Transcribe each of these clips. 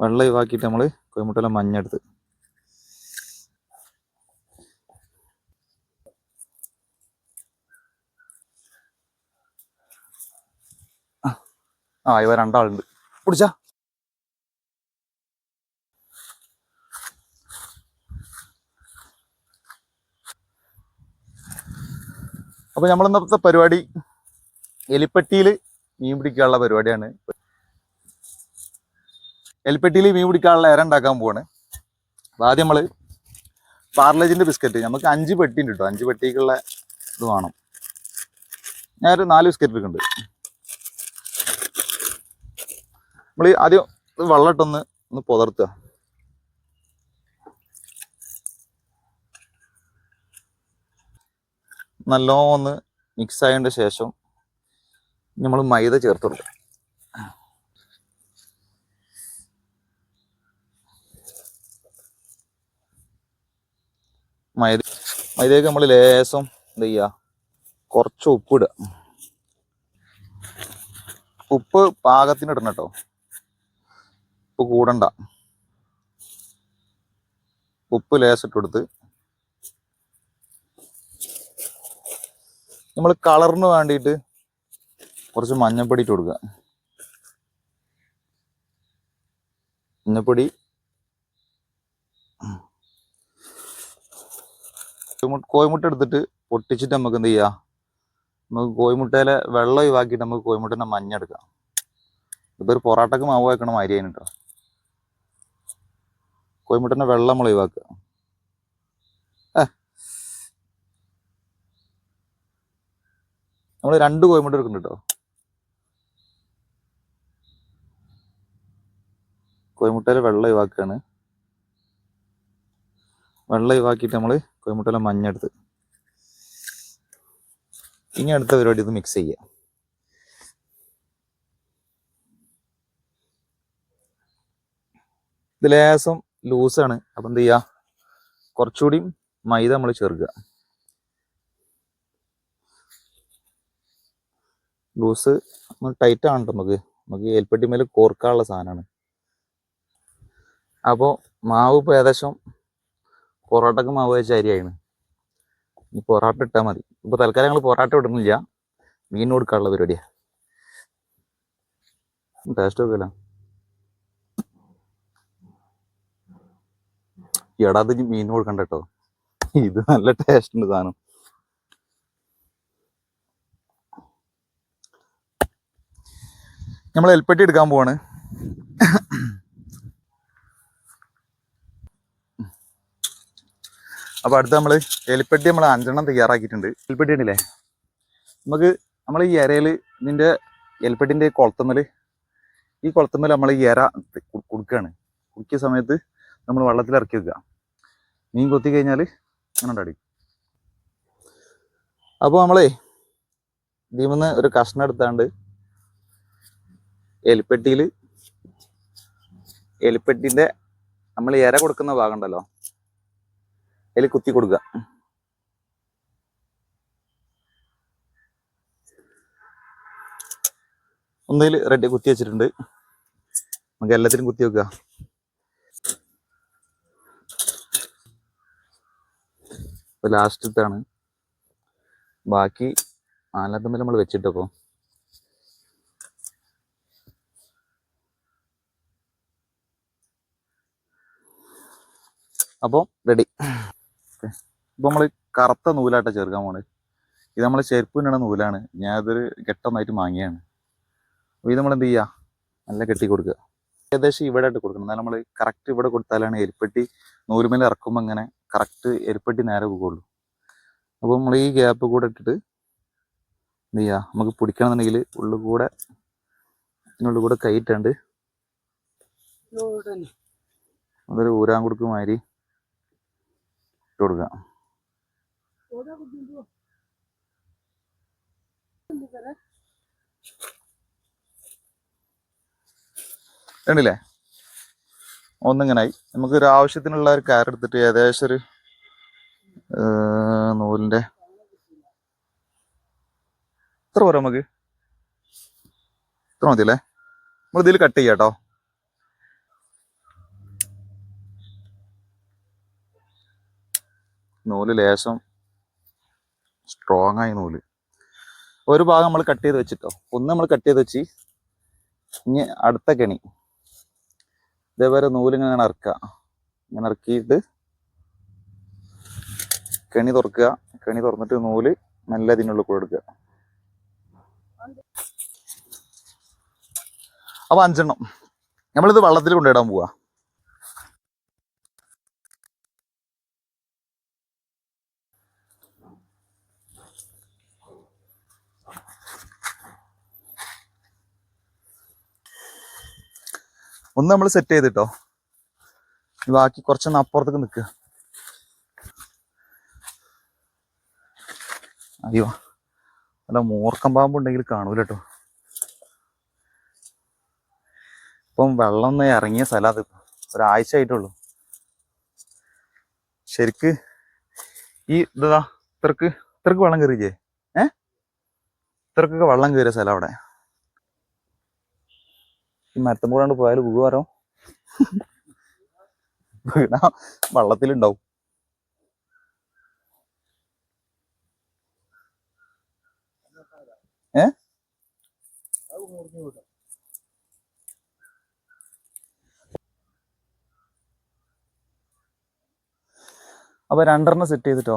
വെള്ളം ഒഴിവാക്കിയിട്ട് നമ്മൾ കോയമുട്ടയിലെ മഞ്ഞ എടുത്ത് ആ ഇവ രണ്ടാളുണ്ട്. പിടിച്ചാ അപ്പൊ നമ്മളിന്നത്തെ പരിപാടി എലിപ്പെട്ടിയിൽ മീൻ പിടിക്കാനുള്ള പരിപാടിയാണ്. എലിപ്പെട്ടിയിൽ മീൻ പിടിക്കാനുള്ള ഇര ഉണ്ടാക്കാൻ പോവാണ്. അപ്പോൾ ആദ്യം നമ്മൾ പാർലേജിന്റെ ബിസ്ക്കറ്റ് നമുക്ക് അഞ്ച് പെട്ടി ഉണ്ട് കേട്ടോ അഞ്ച് പെട്ടിക്കുള്ള ഇത് വേണം. ഞാനൊരു നാല് ബിസ്ക്കറ്റ് എടുക്കുന്നുണ്ട്. നമ്മൾ ആദ്യം വെള്ളമിട്ടൊന്ന് ഒന്ന് പുതർത്തുക. നല്ലോണം ഒന്ന് മിക്സ് ആയതിന്റെ ശേഷം നമ്മൾ മൈദ ചേർത്ത് മൈദ മൈദയൊക്കെ നമ്മൾ ലേശം എന്ത് ചെയ്യുക കുറച്ച് ഉപ്പ് ഇടുക ഉപ്പ് പാകത്തിന് ഇടണം കേട്ടോ. ഉപ്പ് കൂടണ്ട. ഉപ്പ് ലേശം കൊടുത്ത്. നമ്മൾ കളറിന് വേണ്ടിയിട്ട് കുറച്ച് മഞ്ഞപ്പൊടി ഇട്ട് കൊടുക്കുക. മഞ്ഞപ്പൊടി കോഴിമുട്ട എടുത്തിട്ട് പൊട്ടിച്ചിട്ട് നമുക്ക് എന്ത് ചെയ്യാം? നമുക്ക് കോഴിമുട്ടയിലെ വെള്ളം ഒഴിവാക്കിയിട്ട് നമുക്ക് കോഴിമുട്ടേന്റെ മഞ്ഞ എടുക്കാം. ഒരു പൊറാട്ടക്ക് മാവ് വയ്ക്കണ മാതിരി കേട്ടോ കോഴിമുട്ടേന്റെ വെള്ളം നമ്മൾ ഒഴിവാക്കുക. നമ്മൾ രണ്ട് കോഴിമുട്ട എടുക്കുന്നുണ്ട് കേട്ടോ കോഴിമുട്ടയിലെ വെള്ളം ഒഴിവാക്കുകയാണ് വെള്ളം ഒഴിവാക്കിയിട്ട് നമ്മൾ കോഴിമുട്ടയിലെ മഞ്ഞ എടുത്ത് ഇനി അടുത്ത പരിപാടി ഇത് മിക്സ് ചെയ്യുക ഇത് ലേസം ലൂസാണ് അപ്പം എന്ത് ചെയ്യുക കുറച്ചുകൂടി മൈദ നമ്മൾ ചേർക്കുക. ലൂസ് ടൈറ്റ് ആണ് നമുക്ക്. നമുക്ക് ഏൽപ്പെട്ടി മേലെ കോർക്കാനുള്ള സാധനമാണ്. അപ്പോൾ മാവ് ഇപ്പോൾ ഏകദേശം പൊറോട്ടക്ക് മാവ് വെച്ച അരിയാണ് ഈ പൊറോട്ട ഇട്ടാൽ മതി. ഇപ്പൊ തൽക്കാലം ഞങ്ങൾ പൊറോട്ട ഇടുന്നില്ല. മീൻ കൊടുക്കാനുള്ള പരിപാടിയാണ് ടേസ്റ്റ് ഒക്കെ എടാ അത് മീൻ കൊടുക്കണ്ട കേട്ടോ. ഇത് നല്ല ടേസ്റ്റ് ഉണ്ട് സാധനം. നമ്മൾ എൽപ്പെട്ടി എടുക്കാൻ പോവാണ്. അപ്പൊ അടുത്ത് നമ്മൾ എലിപ്പെട്ടി നമ്മൾ അഞ്ചെണ്ണം തയ്യാറാക്കിയിട്ടുണ്ട്. എലിപ്പെട്ടി ഉണ്ടല്ലേ? നമുക്ക് നമ്മൾ ഈ ഇരയിൽ ഇതിന്റെ എലിപ്പെട്ടിന്റെ കുളത്തമ്മൽ ഈ കുളത്തമ്മൽ നമ്മൾ ഈ ഇര കൊടുക്കുകയാണ് കുടിക്കിയ സമയത്ത് നമ്മൾ വെള്ളത്തിൽ ഇറക്കി വെക്കുക. മീൻ കൊത്തി കഴിഞ്ഞാൽ അങ്ങനെ അടിക്കും. അപ്പോൾ നമ്മളേ ഇതിൽ ഒരു കഷ്ണം എടുത്താണ്ട് എലിപ്പെട്ടിയിൽ എലിപ്പെട്ടിന്റെ നമ്മൾ ഇര കൊടുക്കുന്ന ഭാഗം ഉണ്ടല്ലോ അതിൽ കുത്തി കൊടുക്കുക ഒന്നിൽ റെഡി കുത്തി വെച്ചിട്ടുണ്ട്. നമുക്ക് എല്ലാത്തിനും കുത്തി വെക്കുക ഇപ്പൊ ലാസ്റ്റത്താണ് ബാക്കി നാലാത്തമ്മിൽ നമ്മൾ വെച്ചിട്ടപ്പോ അപ്പോൾ റെഡി ഇപ്പൊ നമ്മൾ കറുത്ത നൂലാട്ട ചേർക്കാൻ പോണത് ഇത് നമ്മൾ ചെരുപ്പിനിട നൂലാണ്. ഞാൻ അതൊരു കെട്ടൊന്നായിട്ട് വാങ്ങിയാണ് അപ്പോൾ ഇത് നമ്മൾ എന്ത് ചെയ്യുക നല്ല കെട്ടി കൊടുക്കുക ഏകദേശം ഇവിടെ ആയിട്ട് കൊടുക്കണം. എന്നാൽ നമ്മൾ കറക്റ്റ് ഇവിടെ കൊടുത്താലാണ് എരിപ്പെട്ടി നൂലുമേൽ ഇറക്കുമ്പോൾ ഇങ്ങനെ കറക്റ്റ് എരിപ്പെട്ടി നേരെ പോകുള്ളൂ അപ്പോൾ നമ്മൾ ഈ ഗ്യാപ്പ് കൂടെ ഇട്ടിട്ട് എന്ത് ചെയ്യുക നമുക്ക് പിടിക്കണമെന്നുണ്ടെങ്കിൽ ഉള്ളു കൂടെ ഇതിനുള്ളിൽ കൂടെ കൈയിട്ടുണ്ട് അതൊരു ഊരാൻ കൊടുക്കും മാതിരി ഇട്ട് കൊടുക്കുക കണ്ടില്ലേ? ഒന്നിങ്ങനായി. നമുക്കൊരു ആവശ്യത്തിനുള്ള ഒരു കയർ എടുത്തിട്ട് ഏകദേശം ഒരു നൂലിന്റെ ഇത്ര പോരാ നമുക്ക്? ഇത്ര മതി അല്ലേ നമ്മൾ ഇതിൽ കട്ട് ചെയ്യാം കേട്ടോ നൂൽ ലേശം സ്ട്രോങ് ആയി നൂൽ. ഒരു ഭാഗം നമ്മൾ കട്ട് ചെയ്ത് വെച്ചിട്ടോ. ഒന്ന് നമ്മൾ കട്ട് ചെയ്ത് വെച്ച് ഇനി അടുത്ത കെണി. ഇതേപോലെ നൂലിങ്ങനെ ഇറക്കുക. ഇങ്ങനെ ഇറക്കിയിട്ട് കെണി തുറക്കുക. കെണി തുറന്നിട്ട് നൂൽ നല്ല ഇതിനുള്ളിൽ കൂടെ എടുക്കുക അപ്പൊ അഞ്ചെണ്ണം. നമ്മളിത് വള്ളത്തിൽ കൊണ്ടിടാൻ പോവാ. ഒന്ന് നമ്മൾ സെറ്റ് ചെയ്തിട്ടോ. ബാക്കി കുറച്ചൊന്ന് അപ്പുറത്തേക്ക് നിൽക്കുക അയ്യോ. അല്ല മൂർക്കം പാമ്പ് ഉണ്ടെങ്കിൽ കാണൂല കേട്ടോ ഇപ്പം വെള്ളം ഒന്ന് ഇറങ്ങിയ സ്ഥലം അത്. ഒരാഴ്ച ആയിട്ടുള്ളൂ. ശരിക്ക് ഈ ഇതാ ഇത്രക്ക് ഇത്രക്ക് വെള്ളം കയറിയില്ലേ ഏ? ഇത്രക്കൊക്കെ വെള്ളം കയറിയ സ്ഥലം അവിടെ. ഈ മരത്തും കൂടെ പോയാൽ വീവാറോ വീണ വള്ളത്തിലുണ്ടാവും. ഏ? അപ്പൊ രണ്ടെണ്ണം സെറ്റ് ചെയ്തിട്ടോ?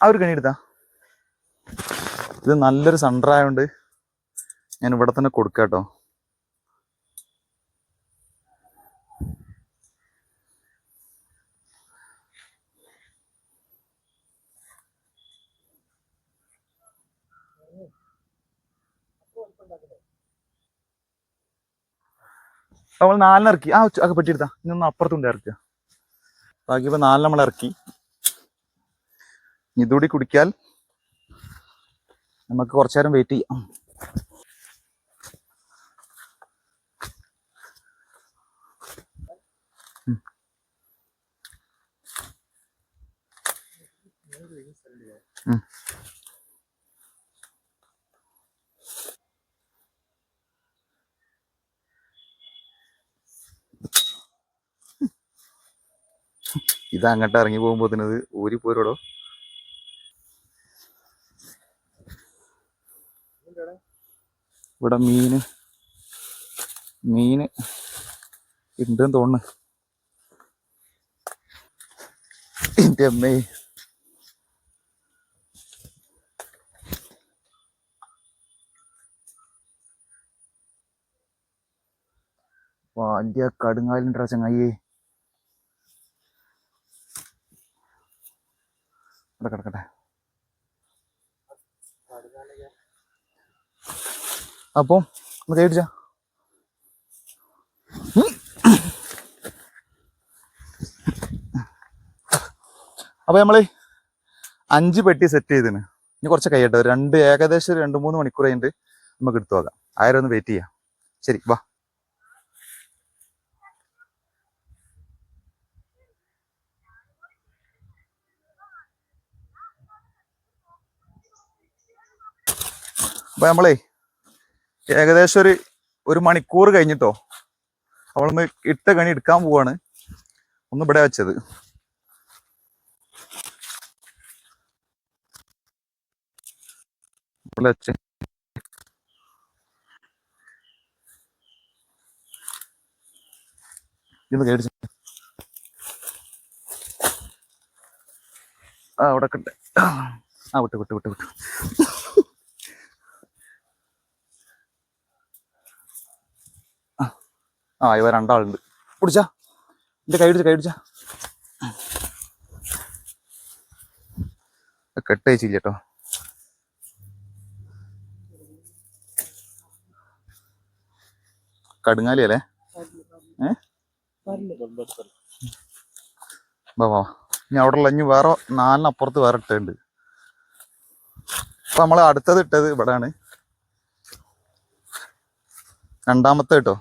ആ ഒരു കണി എടുത്താ. ഇത് നല്ലൊരു സണ്ടറായോണ്ട് ഞാൻ ഇവിടെ തന്നെ കൊടുക്കാം കേട്ടോ നമ്മൾ നാലിനിറക്കി ആ ഒക്കെ ഇനി ഇന്നൊന്ന് അപ്പുറത്തുണ്ട് ഇറക്കുക. ബാക്കി ഇപ്പൊ നാലിന് നമ്മൾ ഇറക്കി. ഇതുകൂടി കുടിക്കാൽ നമുക്ക് കുറച്ചു നേരം വെയിറ്റ് ചെയ്യാം. ഇത് അങ്ങോട്ട് ഇറങ്ങി പോകുമ്പോഴത്തേനത് ഊരി പോരോടോ ഇവിടെ മീന് മീന് ഉണ്ടെന്ന് തോന്നുന്നു. എന്റെ അമ്മേ. വലിയ കടുങ്ങാലിന്റെ ചങ്ങായിയേ. ഇവിടെ കിടക്കട്ടെ. അപ്പം ഒന്ന് കേട്ടിച്ച അപ്പോൾ നമ്മൾ അഞ്ച് പെട്ടി സെറ്റ് ചെയ്തിന്. ഇനി കുറച്ച് കഴിയട്ടെ രണ്ട് ഏകദേശം രണ്ട് മൂന്ന് മണിക്കൂർ കഴിഞ്ഞിട്ട് നമുക്ക് എടുത്തു നോക്കാം ആയിരം ഒന്ന് വെയിറ്റ് ചെയ്യാം. ശരി വാ. അപ്പോൾ നമ്മളേ ഏകദേശം ഒരു ഒരു മണിക്കൂർ കഴിഞ്ഞിട്ടോ. അവളൊന്ന് ഇട്ട കണി എടുക്കാൻ പോവാണ്. ഒന്ന് ഇവിടെ വെച്ചത്. ആ അവിടെ കണ്ടെ ആ വിട്ടു വിട്ടു വിട്ടു വിട്ടു. ആ ഇവ രണ്ടാളുണ്ട്. പിടിച്ചാ എന്റെ കൈ പിടിച്ച കൈ പിടിച്ച? കെട്ടയച്ചില്ല കേട്ടോ. കടുങ്ങാലി അല്ലേ? ഏ? വാ വാ ഇനി അവിടെ ഉള്ള ഇനി വേറെ നാലിനപ്പുറത്ത് വേറെ ഇട്ടുണ്ട്. അപ്പൊ നമ്മൾ അടുത്തത് ഇട്ടത് ഇവിടെയാണ് രണ്ടാമത്തെ കേട്ടോ.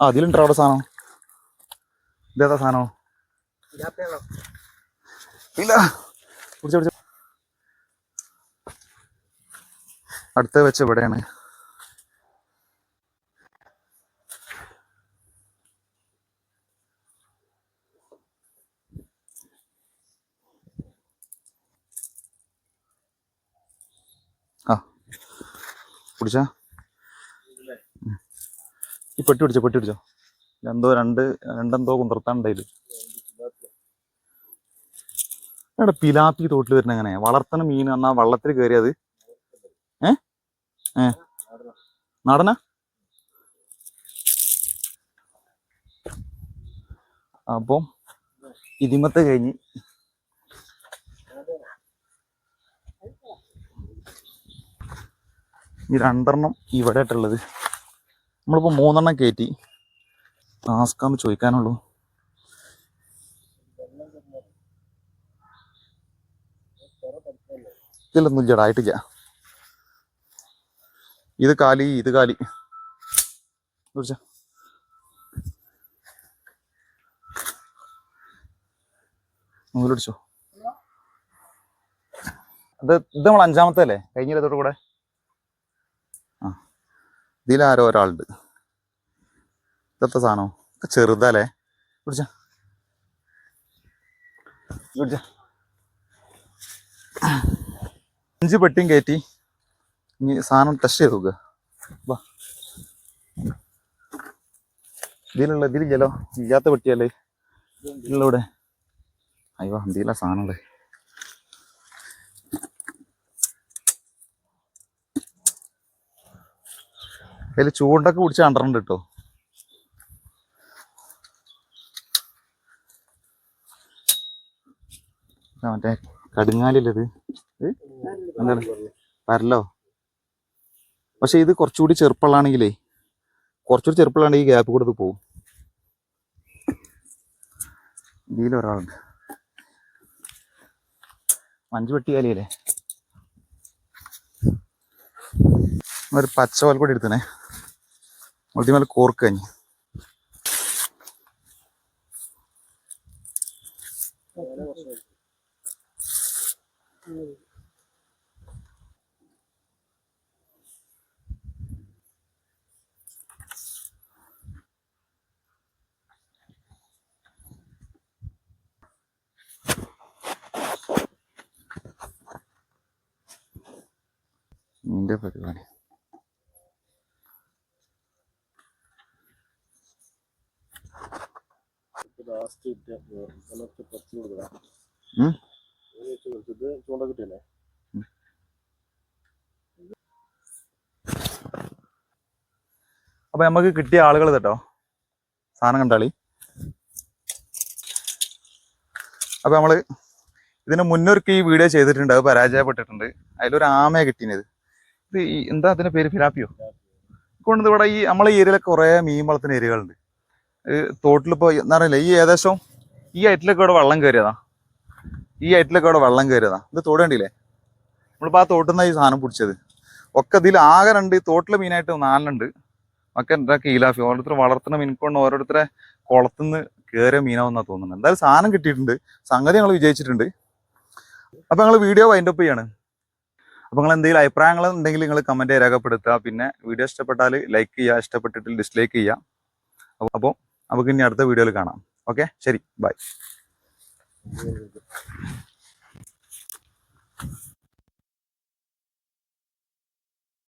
അതിലുണ്ടോ അവിടെ സാധനം? ഇതേതാ സാധനം? ഇല്ല. അടുത്ത വെച്ച് ഇവിടെയാണ്. ആ. പിടിച്ച? ഈ പെട്ടി പിടിച്ചോ പെട്ടി പിടിച്ചോ. എന്തോ രണ്ട് രണ്ടെന്തോ കുന്ത്രത്താണ്ടായിൽ എടാ പിലാപ്പി തോട്ടിൽ വരുന്ന എങ്ങനെ വളർത്തണ മീൻ എന്നാ വള്ളത്തിൽ കയറിയത് ഏ? ഏ? നടന അപ്പം ഇതിമത്തെ കഴിഞ്ഞ് ഈ രണ്ടെണ്ണം ഇവിടെ ആയിട്ടുള്ളത് നമ്മളിപ്പോ മൂന്നെണ്ണം കയറ്റി ടാസ്കാന്ന് ചോദിക്കാനുള്ളൂ. ഇതിലൊന്നും ജഡായിട്ടില്ല ഇത് കാലി ഇത് കാലി. കുറിച്ച നൂലടിച്ചോ ഇത് നമ്മൾ അഞ്ചാമത്തെ അല്ലേ? കഴിഞ്ഞില്ല ഇതോട് കൂടെ ഇതിലാരോ ഒരാളുണ്ട്. ഇതത്തെ സാധനം? ചെറുതല്ലേ? പിടിച്ച. അഞ്ച് പെട്ടിയും കയറ്റി ഇനി സാധനം ടെസ്റ്റ് ചെയ്ത് നോക്കുക വാ. ഇതിലുള്ള ഇതിലില്ലല്ലോ. ഇല്ലാത്ത പെട്ടിയല്ലേ? ഇതിലുള്ള ഇവിടെ അയ്യോ എന്തില്ല സാധനങ്ങളെ. അതിൽ ചൂണ്ടൊക്കെ പിടിച്ച് അണ്ടറുണ്ട് കേട്ടോ മറ്റേ കടുങ്ങാലില്ലേ ഇത് ഇത് എന്താണ്? പരലോ? പക്ഷെ ഇത് കുറച്ചുകൂടി ചെറുപ്പള്ളാണെങ്കിലേ കുറച്ചുകൂടി ചെറുപ്പള്ളാണെങ്കിൽ ഈ ഗ്യാപ്പ് കൊടുത്ത് പോവും. ഇതിൽ ഒരാളുണ്ട്. അഞ്ച് വെട്ടിയാലിയല്ലേ ഒരു പച്ച പോലെ കൂടി എടുത്തണേ. അതിമേലെ കോർക്കഞ്ഞി നിന്റെ പരിപാടി. അപ്പൊ നമുക്ക് കിട്ടിയ ആളുകൾ കേട്ടോ. സാധനം കണ്ടാളി. അപ്പൊ നമ്മൾ ഇതിന് മുന്നൊരുക്കി ഈ വീഡിയോ ചെയ്തിട്ടുണ്ട്. അത് പരാജയപ്പെട്ടിട്ടുണ്ട്. അതിലൊരു ആമയെ കിട്ടിയത് ഇത് എന്താ അതിന്റെ പേര്? ഫിലാപ്പിയോ? കൊണ്ട് ഇവിടെ ഈ നമ്മളെ ഏരിയയിലൊക്കെ കുറെ മീൻ വളർത്തുന്ന ഏരിയകളുണ്ട്. തോട്ടിലിപ്പോ എന്താ പറയില്ല ഈ ഏകദേശം ഈ ഐറ്റിലൊക്കെ ഇവിടെ വെള്ളം കയറിയതാ. ഈ ഐറ്റിലൊക്കെ ഇവിടെ വെള്ളം കയറിയതാ. ഇത് തോട് കണ്ടില്ലേ നമ്മളിപ്പോ ആ തോട്ടിൽ നിന്നാണ് ഈ സാധനം പിടിച്ചത്. ഒക്കെ ഇതിൽ ആകെ രണ്ട് തോട്ടിൽ മീനായിട്ട് നാലെണ്ണുണ്ട് ഒക്കെ എന്താ കീലാഫി. ഓരോരുത്തർ വളർത്തുന്ന മീൻകൊണ്ട് ഓരോരുത്തരെ കുളത്തുനിന്ന് കയറിയ മീനാവുന്നാ തോന്നുന്നത് എന്തായാലും സാധനം കിട്ടിയിട്ടുണ്ട്. സംഗതി ഞങ്ങൾ വിജയിച്ചിട്ടുണ്ട്. അപ്പൊ ഞങ്ങൾ വീഡിയോ വൈൻഡപ്പ് ചെയ്യാണ്. അപ്പൊ നിങ്ങൾ എന്തെങ്കിലും അഭിപ്രായങ്ങൾ ഉണ്ടെങ്കിൽ നിങ്ങൾ കമന്റ് രേഖപ്പെടുത്തുക. പിന്നെ വീഡിയോ ഇഷ്ടപ്പെട്ടാൽ ലൈക്ക് ചെയ്യുക ഇഷ്ടപ്പെട്ടിട്ട് ഡിസ്ലൈക്ക് ചെയ്യുക അപ്പോൾ നമുക്ക് ഇനി അടുത്ത വീഡിയോയിൽ കാണാം. ഓക്കെ ശരി ബൈ